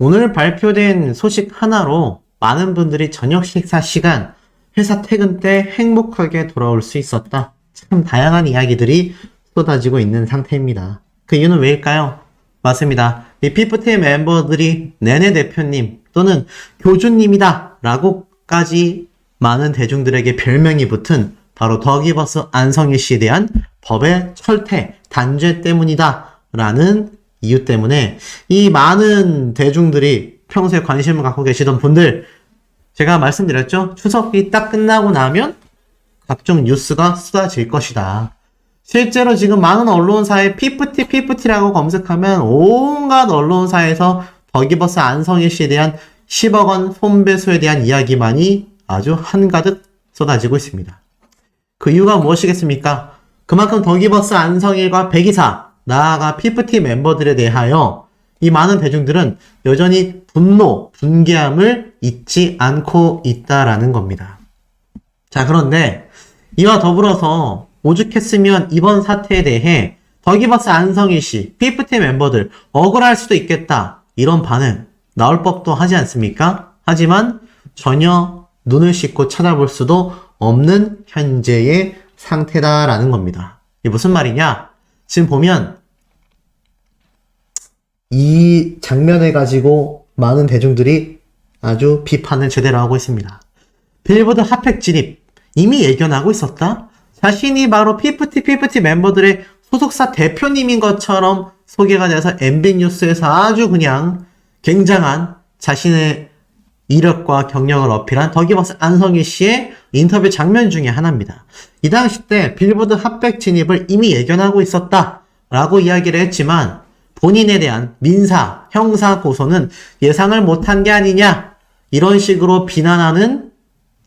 오늘 발표된 소식 하나로 많은 분들이 저녁 식사 시간, 회사 퇴근 때 행복하게 돌아올 수 있었다. 참 다양한 이야기들이 쏟아지고 있는 상태입니다. 그 이유는 왜일까요? 맞습니다. 이 피프티 멤버들이 내내 대표님 또는 교주님이다 라고까지 많은 대중들에게 별명이 붙은 바로 더기버스 안성희 씨에 대한 법의 철퇴, 단죄 때문이다 라는 이유 때문에 이 많은 대중들이 평소에 관심을 갖고 계시던 분들 제가 말씀드렸죠? 추석이 딱 끝나고 나면 각종 뉴스가 쏟아질 것이다. 실제로 지금 많은 언론사에 피프티 피프티라고 검색하면 온갖 언론사에서 버기버스 안성희 씨에 대한 10억 원 손배소에 대한 이야기만이 아주 한가득 쏟아지고 있습니다. 그 이유가 무엇이겠습니까? 그만큼 더기버스 안성일과 백이사, 나아가 피프티 멤버들에 대하여 이 많은 대중들은 여전히 분노, 분개함을 잊지 않고 있다라는 겁니다. 자, 그런데 이와 더불어서 오죽했으면 이번 사태에 대해 더기버스 안성일 씨, 피프티 멤버들 억울할 수도 있겠다. 이런 반응 나올 법도 하지 않습니까? 하지만 전혀 눈을 씻고 찾아볼 수도 없는 현재의 상태다라는 겁니다. 이게 무슨 말이냐? 지금 보면 이 장면을 가지고 많은 대중들이 아주 비판을 제대로 하고 있습니다. 빌보드 핫팩 진입 이미 예견하고 있었다. 자신이 바로 피프티 피프티 멤버들의 소속사 대표님인 것처럼 소개가 돼서 MB 뉴스에서 아주 그냥 굉장한 자신의 이력과 경력을 어필한 더기버스 안성희 씨의 인터뷰 장면 중에 하나입니다. 이 당시 때 빌보드 핫백 진입을 이미 예견하고 있었다 라고 이야기를 했지만 본인에 대한 민사, 형사 고소는 예상을 못한 게 아니냐 이런 식으로 비난하는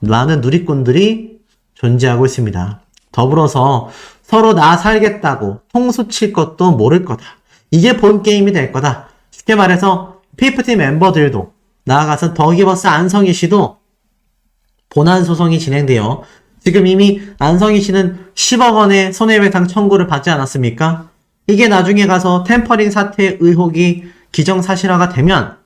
많은 누리꾼들이 존재하고 있습니다. 더불어서 서로 나 살겠다고 통수 칠 것도 모를 거다. 이게 본 게임이 될 거다. 쉽게 말해서 피프티 멤버들도 나아가서 더기버스 안성희 씨도 본안 소송이 진행되어 지금 이미 안성희 씨는 10억 원의 손해배상 청구를 받지 않았습니까? 이게 나중에 가서 템퍼링 사태 의혹이 기정사실화가 되면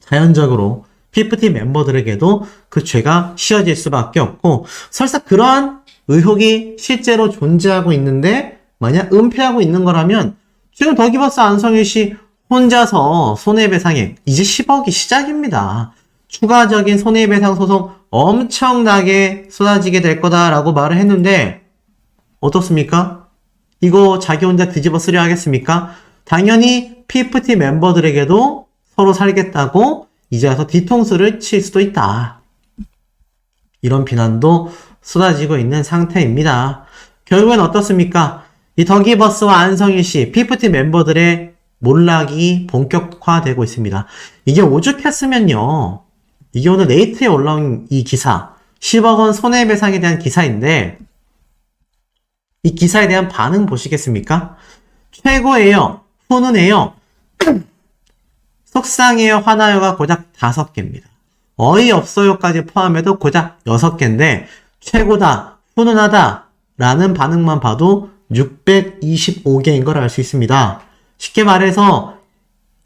자연적으로 피프티 멤버들에게도 그 죄가 씌어질 수밖에 없고 설사 그러한 의혹이 실제로 존재하고 있는데 만약 은폐하고 있는 거라면 지금 더기버스 안성희 씨 혼자서 손해배상액 이제 10억이 시작입니다. 추가적인 손해배상 소송 엄청나게 쏟아지게 될 거다라고 말을 했는데 어떻습니까? 이거 자기 혼자 뒤집어 쓰려 하겠습니까? 당연히 PFT 멤버들에게도 서로 살겠다고 이제 와서 뒤통수를 칠 수도 있다. 이런 비난도 쏟아지고 있는 상태입니다. 결국엔 어떻습니까? 이 더기버스와 안성희 씨, PFT 멤버들의 몰락이 본격화되고 있습니다. 이게 오죽했으면요. 이게 오늘 네이트에 올라온 이 기사, 10억 원 손해배상에 대한 기사인데, 이 기사에 대한 반응 보시겠습니까? 최고예요. 훈훈해요. 속상해요. 화나요가 고작 5개입니다. 어이없어요까지 포함해도 고작 6개인데, 최고다. 훈훈하다. 라는 반응만 봐도 625개인 걸 알 수 있습니다. 쉽게 말해서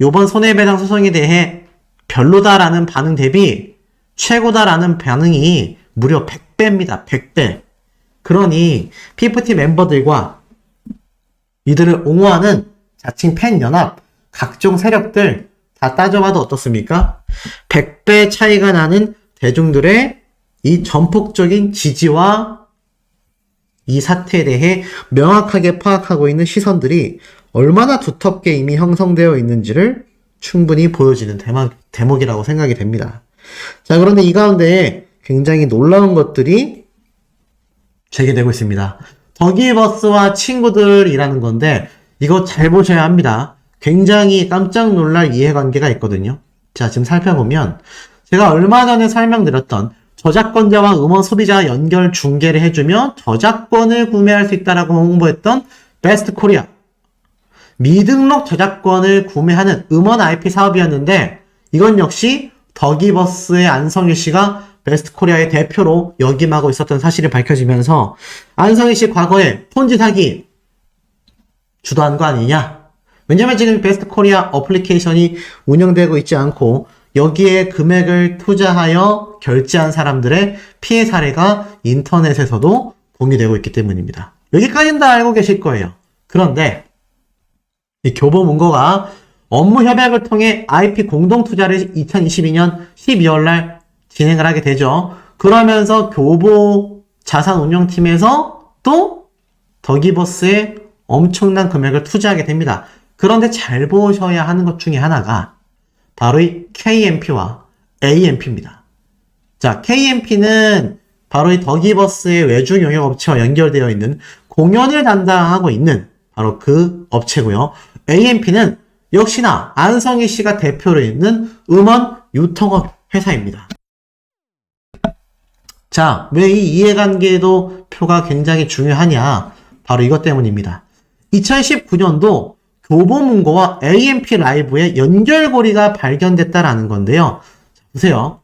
요번 손해배상 소송에 대해 별로다라는 반응 대비 최고다라는 반응이 무려 100배입니다. 100배. 그러니 PFT 멤버들과 이들을 옹호하는 자칭 팬 연합 각종 세력들 다 따져봐도 어떻습니까? 100배 차이가 나는 대중들의 이 전폭적인 지지와 이 사태에 대해 명확하게 파악하고 있는 시선들이 얼마나 두텁게 이미 형성되어 있는지를 충분히 보여지는 대목, 대목이라고 생각이 됩니다. 자, 그런데 이 가운데 굉장히 놀라운 것들이 제기되고 있습니다. 더기버스와 친구들이라는 건데, 이거 잘 보셔야 합니다. 굉장히 깜짝 놀랄 이해관계가 있거든요. 자, 지금 살펴보면, 제가 얼마 전에 설명드렸던 저작권자와 음원 소비자 연결 중계를 해주며 저작권을 구매할 수 있다라고 홍보했던 베스트 코리아. 미등록 저작권을 구매하는 음원 IP 사업이었는데 이건 역시 더기버스의 안성일 씨가 베스트 코리아의 대표로 역임하고 있었던 사실이 밝혀지면서 안성일 씨 과거에 폰지 사기 주도한 거 아니냐? 왜냐면 지금 베스트 코리아 어플리케이션이 운영되고 있지 않고 여기에 금액을 투자하여 결제한 사람들의 피해 사례가 인터넷에서도 공유되고 있기 때문입니다. 여기까지는 다 알고 계실 거예요. 그런데 이 교보문고가 업무 협약을 통해 IP 공동 투자를 2022년 12월 날 진행을 하게 되죠. 그러면서 교보 자산 운용팀에서 또 더기버스에 엄청난 금액을 투자하게 됩니다. 그런데 잘 보셔야 하는 것 중에 하나가 바로 이 KMP와 AMP입니다. 자, KMP는 바로 이 더기버스의 외주 용역 업체와 연결되어 있는 공연을 담당하고 있는 바로 그 업체고요. AMP는 역시나 안성희 씨가 대표로 있는 음원 유통업 회사입니다. 자, 왜 이 이해관계도 표가 굉장히 중요하냐? 바로 이것 때문입니다. 2019년도 교보문고와 AMP 라이브의 연결고리가 발견됐다라는 건데요. 자, 보세요.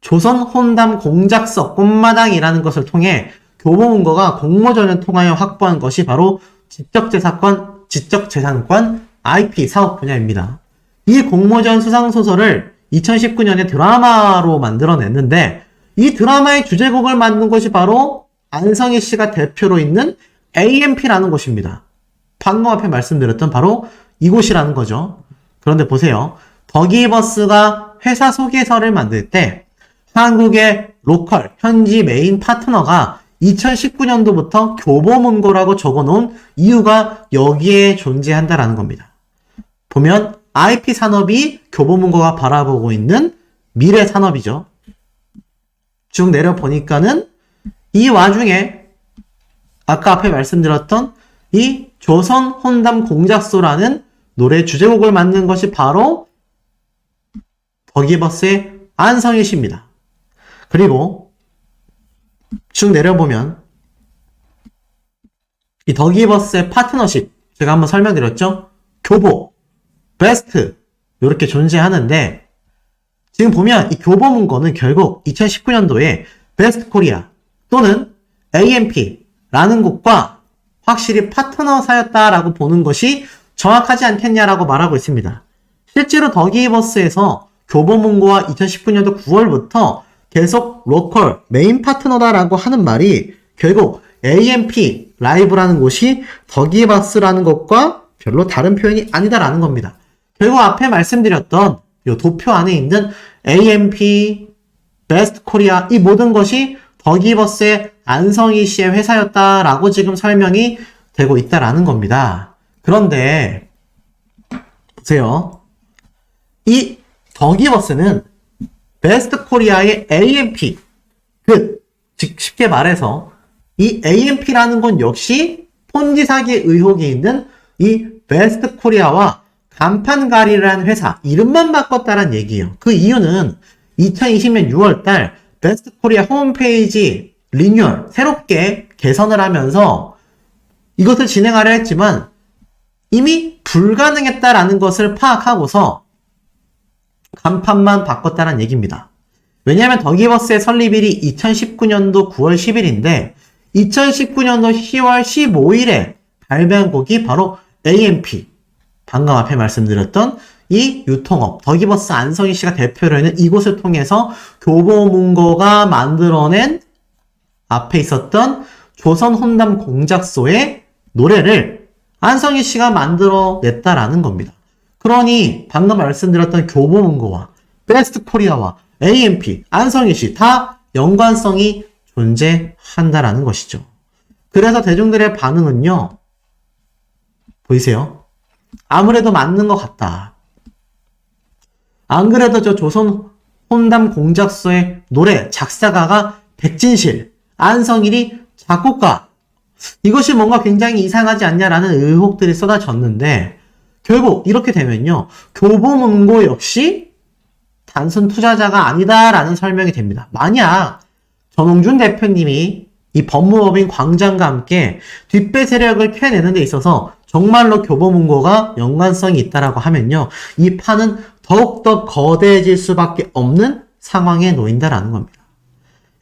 조선 혼담 공작서 꽃마당이라는 것을 통해 교보문고가 공모전을 통하여 확보한 것이 바로 지적재산권, 지적재산권 IP 사업 분야입니다. 이 공모전 수상소설을 2019년에 드라마로 만들어냈는데 이 드라마의 주제곡을 만든 것이 바로 안성희 씨가 대표로 있는 AMP라는 곳입니다. 방금 앞에 말씀드렸던 바로 이곳이라는 거죠. 그런데 보세요. 더기버스가 회사 소개서를 만들 때 한국의 로컬, 현지 메인 파트너가 2019년도부터 교보문고라고 적어놓은 이유가 여기에 존재한다라는 겁니다. 보면 IP 산업이 교보문고가 바라보고 있는 미래 산업이죠. 쭉 내려보니까는 이 와중에 아까 앞에 말씀드렸던 이 조선 혼담 공작소라는 노래 주제곡을 만든 것이 바로 더기버스의 안성희 씨입니다. 그리고 쭉 내려보면 이 더기버스의 파트너십 제가 한번 설명드렸죠? 교보, 베스트 이렇게 존재하는데 지금 보면 이 교보문고는 결국 2019년도에 베스트 코리아 또는 AMP라는 곳과 확실히 파트너사였다라고 보는 것이 정확하지 않겠냐라고 말하고 있습니다. 실제로 더기버스에서 교보문고와 2019년도 9월부터 계속 로컬 메인 파트너다라고 하는 말이 결국 AMP 라이브라는 곳이 더기버스라는 것과 별로 다른 표현이 아니다라는 겁니다. 결국 앞에 말씀드렸던 이 도표 안에 있는 AMP, 베스트 코리아 이 모든 것이 더기버스의 안성희 씨의 회사였다라고 지금 설명이 되고 있다라는 겁니다. 그런데 보세요. 이 더기버스는 베스트 코리아의 AMP 그즉 쉽게 말해서 이 AMP라는 건 역시 폰지 사기 의혹이 있는 이 베스트 코리아와 간판가리라는 회사 이름만 바꿨다는 얘기예요. 그 이유는 2020년 6월달 베스트 코리아 홈페이지 리뉴얼 새롭게 개선을 하면서 이것을 진행하려 했지만 이미 불가능했다라는 것을 파악하고서 간판만 바꿨다는 얘기입니다. 왜냐하면 더기버스의 설립일이 2019년도 9월 10일인데 2019년도 10월 15일에 발매한 곡이 바로 AMP 방금 앞에 말씀드렸던 이 유통업 더기버스 안성희 씨가 대표로 있는 이곳을 통해서 교보문고가 만들어낸 앞에 있었던 조선 혼담 공작소의 노래를 안성희 씨가 만들어냈다라는 겁니다. 그러니 방금 말씀드렸던 교보문고와 베스트 코리아와 AMP, 안성희 씨다 연관성이 존재한다라는 것이죠. 그래서 대중들의 반응은요. 보이세요? 아무래도 맞는 것 같다. 안 그래도 저 조선 혼담 공작소의 노래 작사가가 백진실, 안성일이 작곡가. 이것이 뭔가 굉장히 이상하지 않냐라는 의혹들이 쏟아졌는데 결국 이렇게 되면요. 교보문고 역시 단순 투자자가 아니다라는 설명이 됩니다. 만약 전홍준 대표님이 이 법무법인 광장과 함께 뒷배 세력을 캐내는 데 있어서 정말로 교보문고가 연관성이 있다라고 하면요. 이 판은 더욱더 거대해질 수밖에 없는 상황에 놓인다라는 겁니다.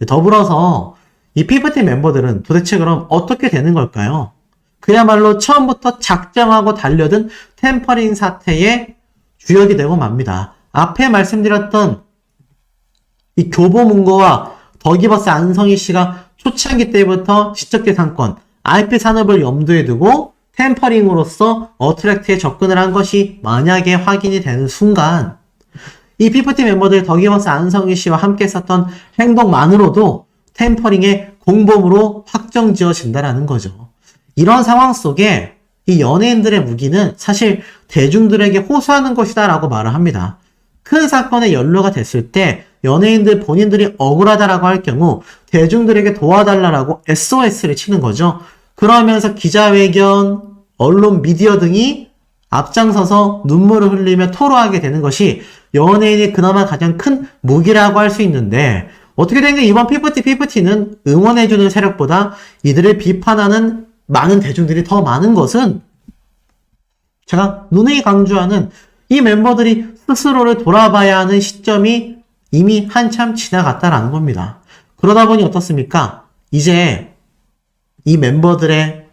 더불어서 이 피프티 멤버들은 도대체 그럼 어떻게 되는 걸까요? 그야말로 처음부터 작정하고 달려든 템퍼링 사태의 주역이 되고 맙니다. 앞에 말씀드렸던 이 교보문고와 더기버스 안성희 씨가 초창기 때부터 지적재산권, IP 산업을 염두에 두고 템퍼링으로서 어트랙트에 접근을 한 것이 만약에 확인이 되는 순간 이 피프티 멤버들 더기버스 안성희 씨와 함께 했었던 행동만으로도 템퍼링의 공범으로 확정 지어진다라는 거죠. 이런 상황 속에 이 연예인들의 무기는 사실 대중들에게 호소하는 것이다 라고 말을 합니다. 큰 사건에 연루가 됐을 때 연예인들 본인들이 억울하다라고 할 경우 대중들에게 도와달라라고 SOS를 치는 거죠. 그러면서 기자회견, 언론, 미디어 등이 앞장서서 눈물을 흘리며 토로하게 되는 것이 연예인이 그나마 가장 큰 무기라고 할 수 있는데 어떻게 된 게 이번 피프티 피프티는 응원해주는 세력보다 이들을 비판하는 많은 대중들이 더 많은 것은 제가 눈에 강조하는 이 멤버들이 스스로를 돌아봐야 하는 시점이 이미 한참 지나갔다라는 겁니다. 그러다 보니 어떻습니까? 이제 이 멤버들의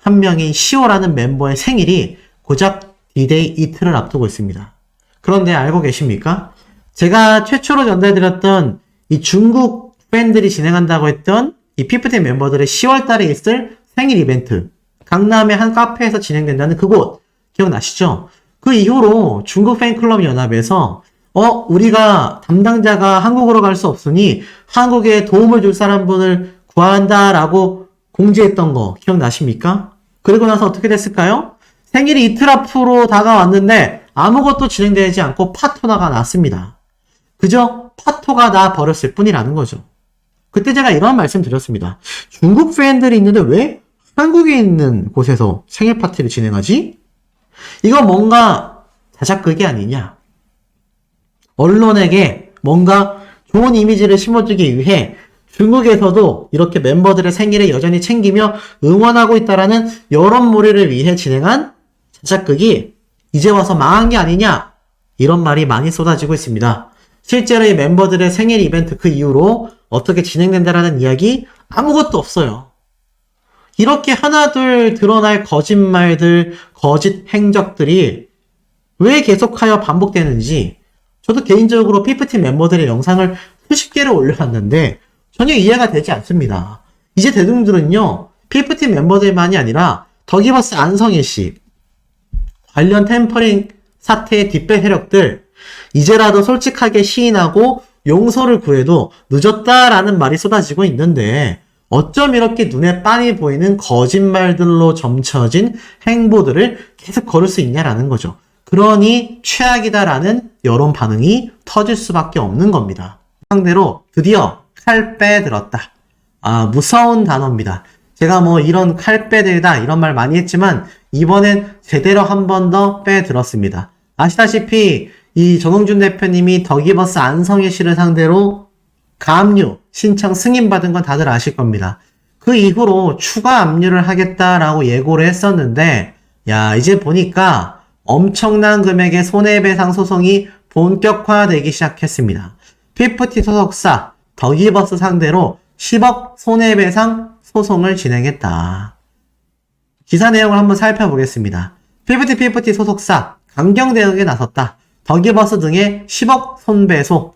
한 명인 시오라는 멤버의 생일이 고작 D-Day 이틀을 앞두고 있습니다. 그런데 알고 계십니까? 제가 최초로 전달드렸던 이 중국 팬들이 진행한다고 했던 이 피프티 멤버들의 10월 달에 있을 생일 이벤트. 강남의 한 카페에서 진행된다는 그곳. 기억나시죠? 그 이후로 중국 팬클럽 연합에서 어, 우리가 담당자가 한국으로 갈 수 없으니 한국에 도움을 줄 사람분을 구한다라고 공지했던 거 기억나십니까? 그리고 나서 어떻게 됐을까요? 생일이 이틀 앞으로 다가왔는데 아무것도 진행되지 않고 파토나가 났습니다. 그저 파토가 나 버렸을 뿐이라는 거죠. 그때 제가 이런 말씀 드렸습니다. 중국 팬들이 있는데 왜 한국에 있는 곳에서 생일 파티를 진행하지? 이건 뭔가 자작극이 아니냐. 언론에게 뭔가 좋은 이미지를 심어주기 위해 중국에서도 이렇게 멤버들의 생일을 여전히 챙기며 응원하고 있다라는 여론몰이를 위해 진행한 자작극이 이제 와서 망한 게 아니냐 이런 말이 많이 쏟아지고 있습니다. 실제로 이 멤버들의 생일 이벤트 그 이후로 어떻게 진행된다라는 이야기 아무것도 없어요. 이렇게 하나둘 드러날 거짓말들, 거짓 행적들이 왜 계속하여 반복되는지 저도 개인적으로 피프티 멤버들의 영상을 수십 개를 올려놨는데 전혀 이해가 되지 않습니다. 이제 대중들은요, 피프티 멤버들만이 아니라 더기버스 안성일 씨, 관련 템퍼링 사태의 뒷배 세력들, 이제라도 솔직하게 시인하고 용서를 구해도 늦었다라는 말이 쏟아지고 있는데, 어쩜 이렇게 눈에 빤히 보이는 거짓말들로 점쳐진 행보들을 계속 걸을 수 있냐라는 거죠. 그러니 최악이다라는 여론 반응이 터질 수밖에 없는 겁니다. 상대로 드디어 칼 빼들었다. 아, 무서운 단어입니다. 제가 뭐 이런 칼 빼들다 이런 말 많이 했지만 이번엔 제대로 한 번 더 빼들었습니다. 아시다시피 이 정홍준 대표님이 더기버스 안성혜 씨를 상대로 가압류 신청 승인받은 건 다들 아실 겁니다. 그 이후로 추가 압류를 하겠다라고 예고를 했었는데 야 이제 보니까 엄청난 금액의 손해배상 소송이 본격화되기 시작했습니다. 피프티 소속사 더기버스 상대로 10억 손해배상 소송을 진행했다. 기사 내용을 한번 살펴보겠습니다. 피프티 피프티 소속사 강경 대응에 나섰다. 더기버스 등의 10억 손배소.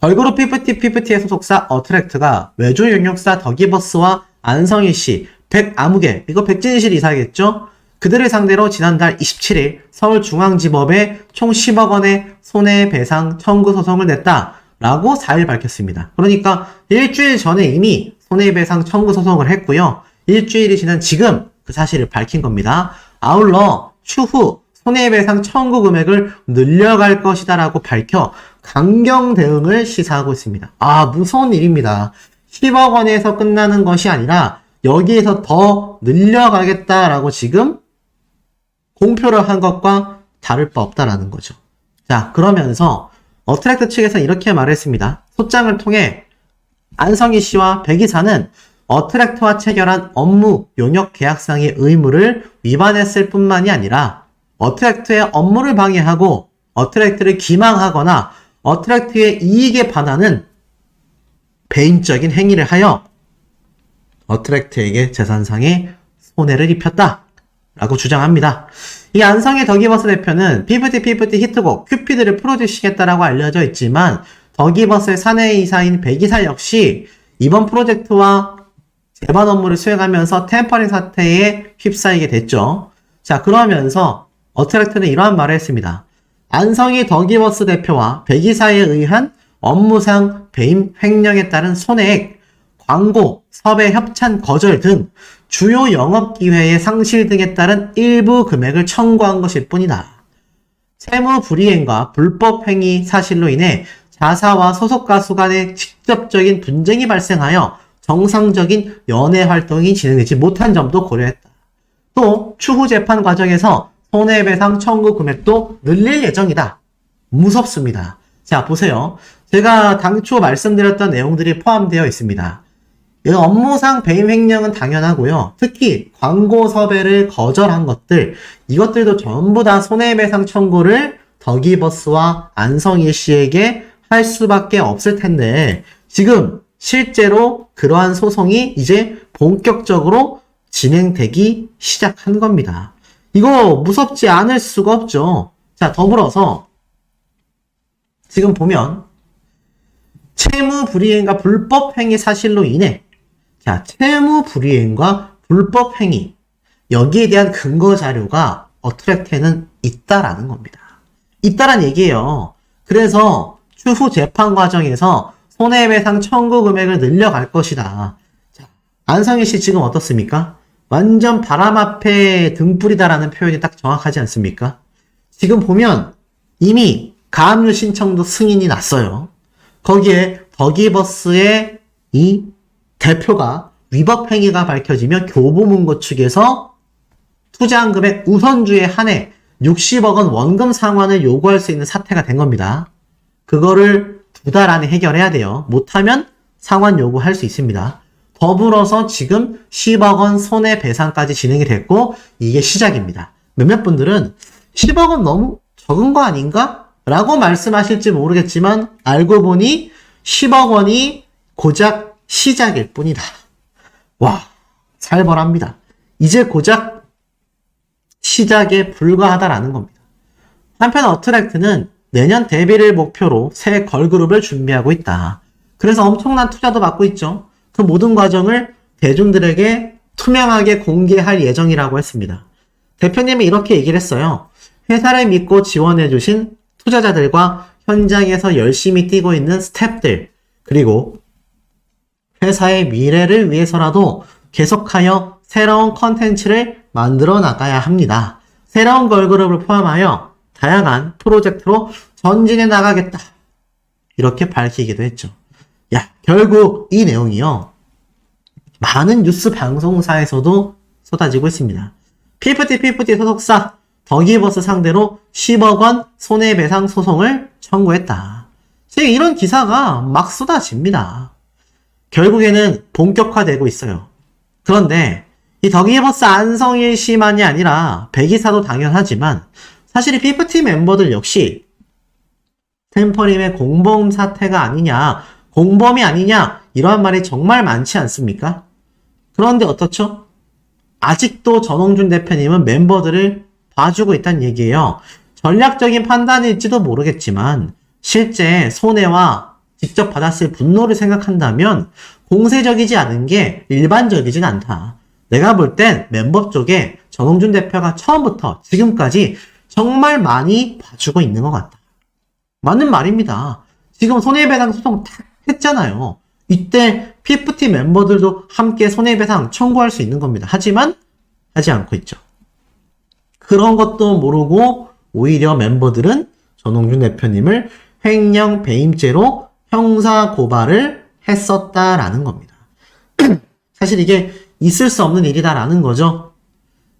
걸그룹 피프티 피프티의 소속사 어트랙트가 외주 용역사 더기버스와 안성희 씨, 백아무개, 이거 백진실 이사겠죠? 그들을 상대로 지난달 27일 서울중앙지법에 총 10억 원의 손해배상 청구 소송을 냈다. 라고 4일 밝혔습니다. 그러니까 일주일 전에 이미 손해배상 청구 소송을 했고요. 일주일이 지난 지금 그 사실을 밝힌 겁니다. 아울러 추후 손해배상 청구 금액을 늘려갈 것이다 라고 밝혀 강경 대응을 시사하고 있습니다. 아, 무서운 일입니다. 10억 원에서 끝나는 것이 아니라 여기에서 더 늘려가겠다라고 지금 공표를 한 것과 다를 바 없다라는 거죠. 자, 그러면서 어트랙트 측에서 이렇게 말했습니다. 소장을 통해 안성희 씨와 백 이사는 어트랙트와 체결한 업무 용역 계약상의 의무를 위반했을 뿐만이 아니라 어트랙트의 업무를 방해하고 어트랙트를 기망하거나 어트랙트의 이익에 반하는 배임적인 행위를 하여 어트랙트에게 재산상의 손해를 입혔다. 라고 주장합니다. 이 안성의 더기버스 대표는 피프티 피프티 히트곡 큐피드를 프로듀싱했다라고 알려져 있지만 더기버스의 사내 이사인 백이사 역시 이번 프로젝트와 재반 업무를 수행하면서 템퍼링 사태에 휩싸이게 됐죠. 자, 그러면서 어트랙트는 이러한 말을 했습니다. 안성희 더기버스 대표와 백이사에 의한 업무상 배임 횡령에 따른 손해액, 광고, 섭외 협찬 거절 등 주요 영업 기회의 상실 등에 따른 일부 금액을 청구한 것일 뿐이다. 채무 불이행과 불법 행위 사실로 인해 자사와 소속 가수 간의 직접적인 분쟁이 발생하여 정상적인 연애 활동이 진행되지 못한 점도 고려했다. 또 추후 재판 과정에서 손해배상 청구 금액도 늘릴 예정이다. 무섭습니다. 자, 보세요. 제가 당초 말씀드렸던 내용들이 포함되어 있습니다. 이 업무상 배임 횡령은 당연하고요. 특히 광고 섭외를 거절한 것들, 이것들도 전부 다 손해배상 청구를 더기버스와 안성일 씨에게 할 수밖에 없을 텐데, 지금 실제로 그러한 소송이 이제 본격적으로 진행되기 시작한 겁니다. 이거 무섭지 않을 수가 없죠. 자, 더불어서 지금 보면 채무 불이행과 불법 행위 사실로 인해 자, 채무 불이행과 불법 행위 여기에 대한 근거 자료가 어트랙트에는 있다라는 겁니다. 있다란 얘기예요. 그래서 추후 재판 과정에서 손해배상 청구 금액을 늘려갈 것이다. 자, 안성희 씨 지금 어떻습니까? 완전 바람 앞에 등불이다라는 표현이 딱 정확하지 않습니까? 지금 보면 이미 가압류 신청도 승인이 났어요. 거기에 더기버스의 이 대표가 위법 행위가 밝혀지며 교보문고 측에서 투자한 금액 우선주에 한해 60억 원 원금 상환을 요구할 수 있는 사태가 된 겁니다. 그거를 두 달 안에 해결해야 돼요. 못하면 상환 요구할 수 있습니다. 더불어서 지금 10억 원 손해배상까지 진행이 됐고 이게 시작입니다. 몇몇 분들은 10억 원 너무 적은 거 아닌가? 라고 말씀하실지 모르겠지만 알고 보니 10억 원이 고작 시작일 뿐이다. 와, 살벌합니다. 이제 고작 시작에 불과하다라는 겁니다. 한편 어트랙트는 내년 데뷔를 목표로 새 걸그룹을 준비하고 있다. 그래서 엄청난 투자도 받고 있죠. 그 모든 과정을 대중들에게 투명하게 공개할 예정이라고 했습니다. 대표님이 이렇게 얘기를 했어요. 회사를 믿고 지원해주신 투자자들과 현장에서 열심히 뛰고 있는 스탭들, 그리고 회사의 미래를 위해서라도 계속하여 새로운 컨텐츠를 만들어 나가야 합니다. 새로운 걸그룹을 포함하여 다양한 프로젝트로 전진해 나가겠다. 이렇게 밝히기도 했죠. 야, 결국 이 내용이요. 많은 뉴스 방송사에서도 쏟아지고 있습니다. 피프티 피프티 소속사 더기버스 상대로 10억 원 손해배상 소송을 청구했다. 지금 이런 기사가 막 쏟아집니다. 결국에는 본격화되고 있어요. 그런데 이 더기버스 안성일 씨만이 아니라 백이사도 당연하지만 사실 이 피프티 멤버들 역시 템퍼림의 공범 사태가 아니냐, 공범이 아니냐 이러한 말이 정말 많지 않습니까? 그런데 어떻죠? 아직도 전홍준 대표님은 멤버들을 봐주고 있다는 얘기예요. 전략적인 판단일지도 모르겠지만 실제 손해와 직접 받았을 분노를 생각한다면 공세적이지 않은 게 일반적이진 않다. 내가 볼 땐 멤버 쪽에 전홍준 대표가 처음부터 지금까지 정말 많이 봐주고 있는 것 같다. 맞는 말입니다. 지금 손해배상 소송 다 했잖아요. 이때 피프티 멤버들도 함께 손해배상 청구할 수 있는 겁니다. 하지만 하지 않고 있죠. 그런 것도 모르고 오히려 멤버들은 전홍준 대표님을 횡령 배임죄로 형사 고발을 했었다라는 겁니다. 사실 이게 있을 수 없는 일이다라는 거죠.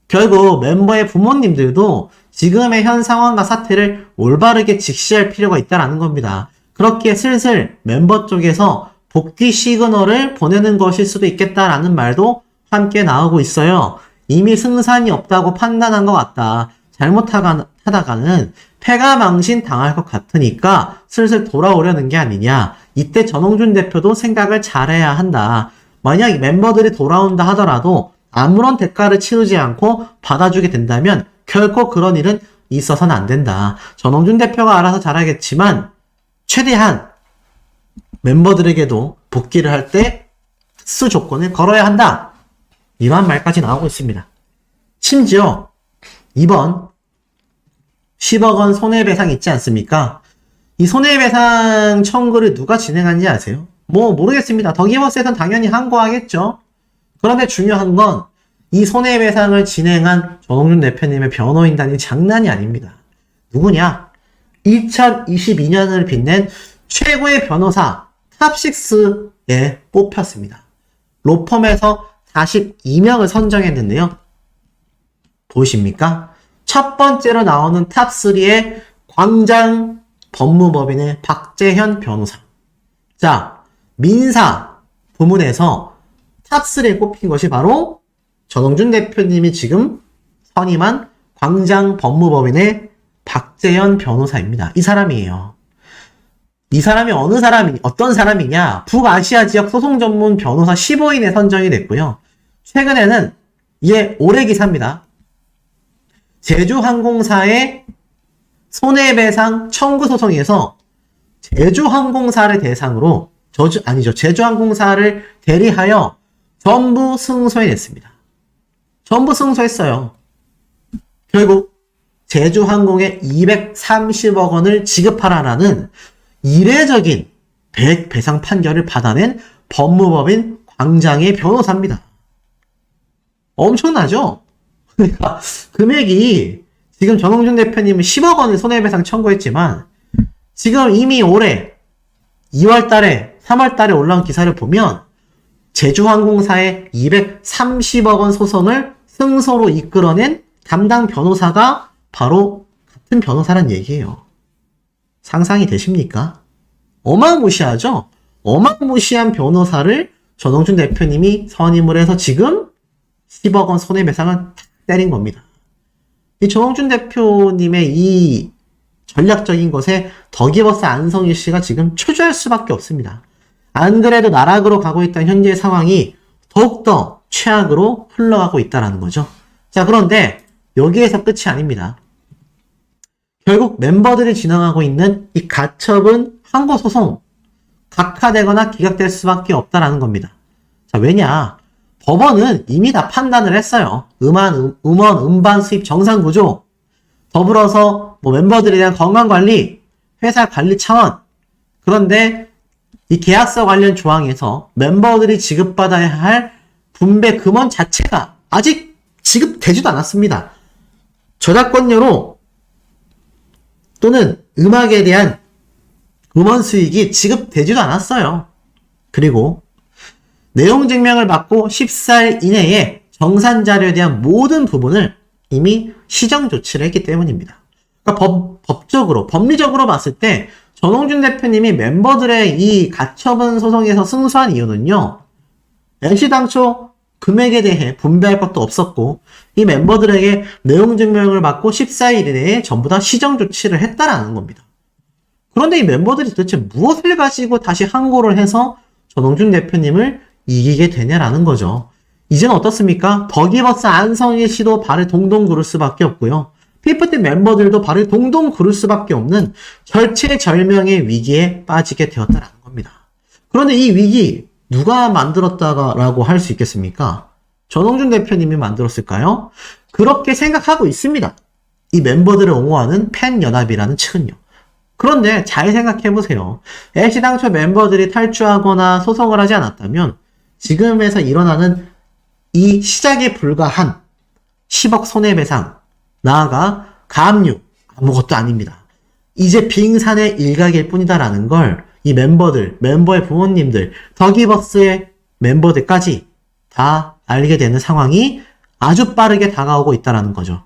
결국 멤버의 부모님들도 지금의 현 상황과 사태를 올바르게 직시할 필요가 있다라는 겁니다. 그렇게 슬슬 멤버 쪽에서 복귀 시그널을 보내는 것일 수도 있겠다라는 말도 함께 나오고 있어요. 이미 승산이 없다고 판단한 것 같다. 잘못하다가는 패가 망신 당할 것 같으니까 슬슬 돌아오려는 게 아니냐. 이때 전홍준 대표도 생각을 잘해야 한다. 만약 멤버들이 돌아온다 하더라도 아무런 대가를 치르지 않고 받아주게 된다면 결코 그런 일은 있어서는 안 된다. 전홍준 대표가 알아서 잘하겠지만 최대한 멤버들에게도 복귀를 할 때 특수 조건을 걸어야 한다. 이러한 말까지 나오고 있습니다. 심지어 이번 10억 원 손해배상 있지 않습니까? 이 손해배상 청구를 누가 진행한지 아세요? 뭐 모르겠습니다. 더기버스에선 당연히 항고하겠죠. 그런데 중요한 건 이 손해배상을 진행한 전홍준 대표님의 변호인단이 장난이 아닙니다. 누구냐? 2022년을 빛낸 최고의 변호사 탑6에 뽑혔습니다. 로펌에서 42명을 선정했는데요. 보이십니까? 첫 번째로 나오는 탑3의 광장 법무법인의 박재현 변호사. 자, 민사 부문에서 탑3에 꼽힌 것이 바로 전홍준 대표님이 지금 선임한 광장 법무법인의 박재현 변호사입니다. 이 사람이에요. 이 사람이 어느 사람이, 어떤 사람이냐? 북아시아 지역 소송 전문 변호사 15인에 선정이 됐고요. 최근에는 이게 올해 기사입니다. 제주항공사의 손해배상 청구 소송에서 제주항공사를 대상으로 저주 아니죠 제주항공사를 대리하여 전부 승소해냈습니다. 전부 승소했어요. 결국 제주항공에 230억 원을 지급하라라는 이례적인 백 배상 판결을 받아낸 법무법인 광장의 변호사입니다. 엄청나죠? 그러니까 금액이 지금 전홍준 대표님은 10억 원을 손해배상 청구했지만 지금 이미 올해 2월 달에 3월 달에 올라온 기사를 보면 제주항공사의 230억 원 소송을 승소로 이끌어낸 담당 변호사가 바로 같은 변호사란 얘기예요. 상상이 되십니까? 어마무시하죠? 어마무시한 변호사를 전홍준 대표님이 선임을 해서 지금 10억 원 손해배상을 탁 때린 겁니다. 이 전홍준 대표님의 이 전략적인 것에 더기버스 안성일 씨가 지금 초조할 수밖에 없습니다. 안 그래도 나락으로 가고 있던 현재의 상황이 더욱더 최악으로 흘러가고 있다는 거죠. 자, 그런데 여기에서 끝이 아닙니다. 결국 멤버들이 진행하고 있는 이 가처분 항고 소송 각하되거나 기각될 수밖에 없다라는 겁니다. 자, 왜냐? 법원은 이미 다 판단을 했어요. 음원, 음, 음원, 음반 수입 정상 구조, 더불어서 뭐 멤버들에 대한 건강 관리, 회사 관리 차원. 그런데 이 계약서 관련 조항에서 멤버들이 지급받아야 할 분배 금원 자체가 아직 지급되지도 않았습니다. 저작권료로 또는 음악에 대한 음원 수익이 지급되지도 않았어요. 그리고 내용 증명을 받고 14일 이내에 정산 자료에 대한 모든 부분을 이미 시정 조치를 했기 때문입니다. 그러니까 법, 법적으로, 법리적으로 봤을 때 전홍준 대표님이 멤버들의 이 가처분 소송에서 승소한 이유는요. NC 당초 금액에 대해 분배할 것도 없었고 이 멤버들에게 내용 증명을 받고 14일 이내에 전부 다 시정 조치를 했다라는 겁니다. 그런데 이 멤버들이 도대체 무엇을 가지고 다시 항고를 해서 전홍준 대표님을 이기게 되냐라는 거죠. 이제는 어떻습니까? 더기버스 안성일 씨도 발을 동동 구를 수밖에 없고요. 피프티 멤버들도 발을 동동 구를 수밖에 없는 절체절명의 위기에 빠지게 되었다라는 겁니다. 그런데 이 위기 누가 만들었다라고 할 수 있겠습니까? 전홍준 대표님이 만들었을까요? 그렇게 생각하고 있습니다. 이 멤버들을 옹호하는 팬연합이라는 측은요. 그런데 잘 생각해보세요. 애시 당초 멤버들이 탈주하거나 소송을 하지 않았다면 지금에서 일어나는 이 시작에 불과한 10억 손해배상, 나아가 가압류, 아무것도 아닙니다. 이제 빙산의 일각일 뿐이다라는 걸 이 멤버들, 멤버의 부모님들, 더기버스의 멤버들까지 다 알게 되는 상황이 아주 빠르게 다가오고 있다는 거죠.